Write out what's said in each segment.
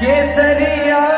केसरिया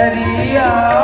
करिया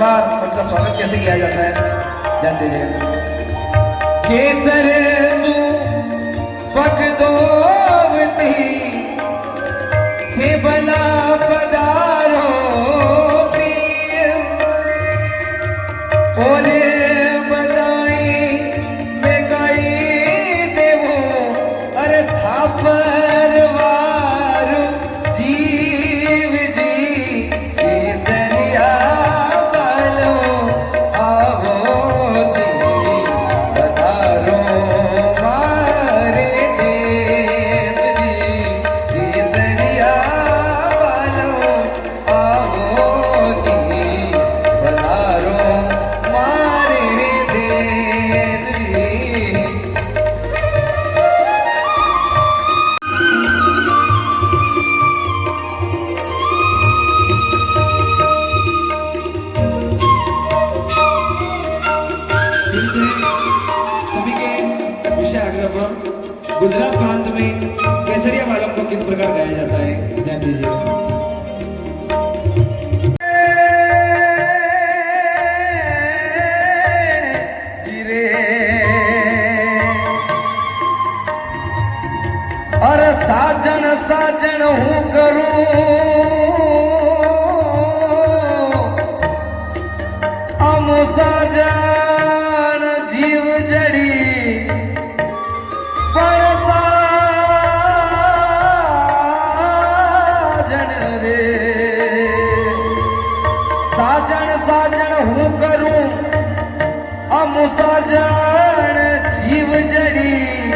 मेहमान उनका स्वागत कैसे किया जाता है? ध्यान दीजिए केसर पगदोवती हे बला पदारो ओरे बदाई में गई देवो, अरे थापा किस प्रकार गाया जाता है? ध्यान दीजिएगा साजन साजन हूँ करूँ। રે સાજણ સાજણ હું કરું? અમુ સાજણ જીવ જડી.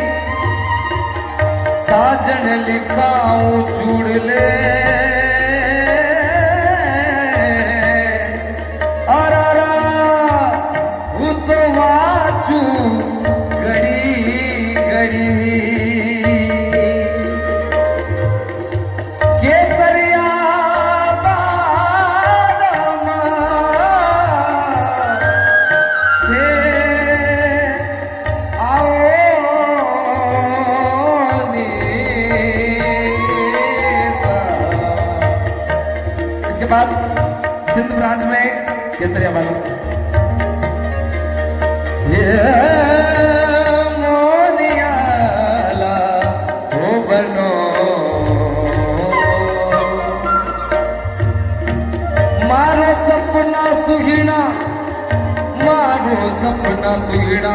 સાજણ લીખા હું લે. इसके बाद सिंध प्रांत में केसरिया वालों मारो सपना सुहिणा मारो सपना सुहिणा।